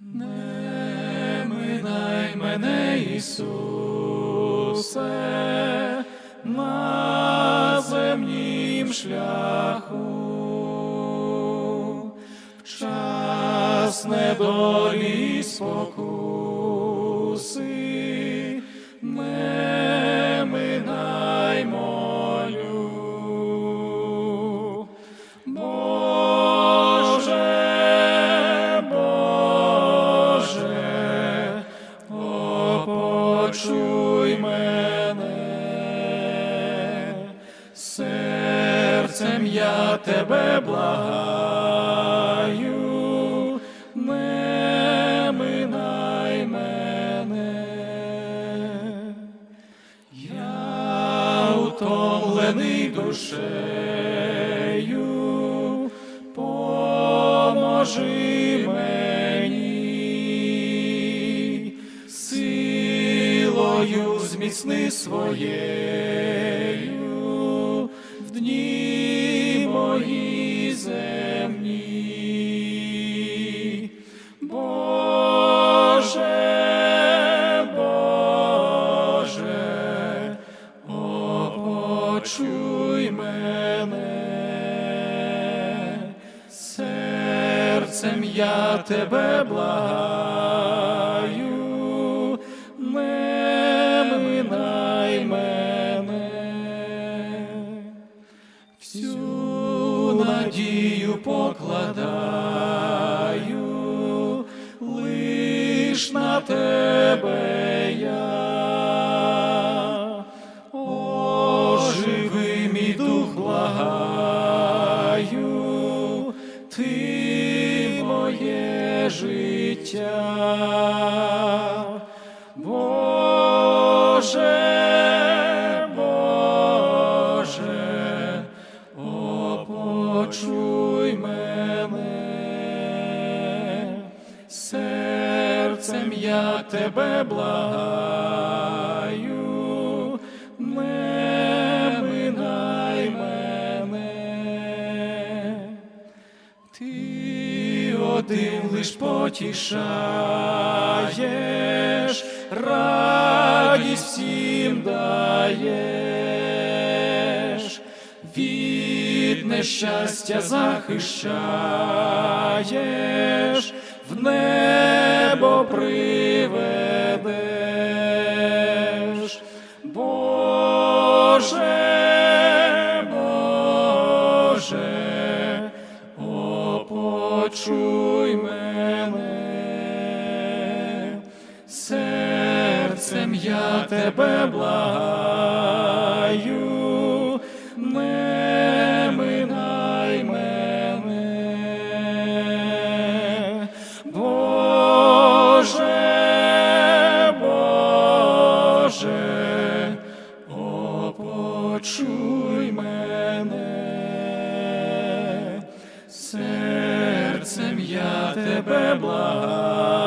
Не минай мене, Ісусе, на земнім шляху, в час недолі спокуси, серцем я тебе благаю, не минай мене. Я утомлений душею, поможи мені, силою зміцни своєю дні мої земні. Боже, Боже, о, мене, серцем я тебе благаю, покладаю, лиш на тебе я. Оживи мій дух життя. Мене, серцем я тебе благаю, не минай мене. Ти один лиш потішаєш, радість всім даєш, від нещастя захищаєш, в небо приведеш. Боже, Боже, о, мене, серцем я тебе благаю, тебе благаю.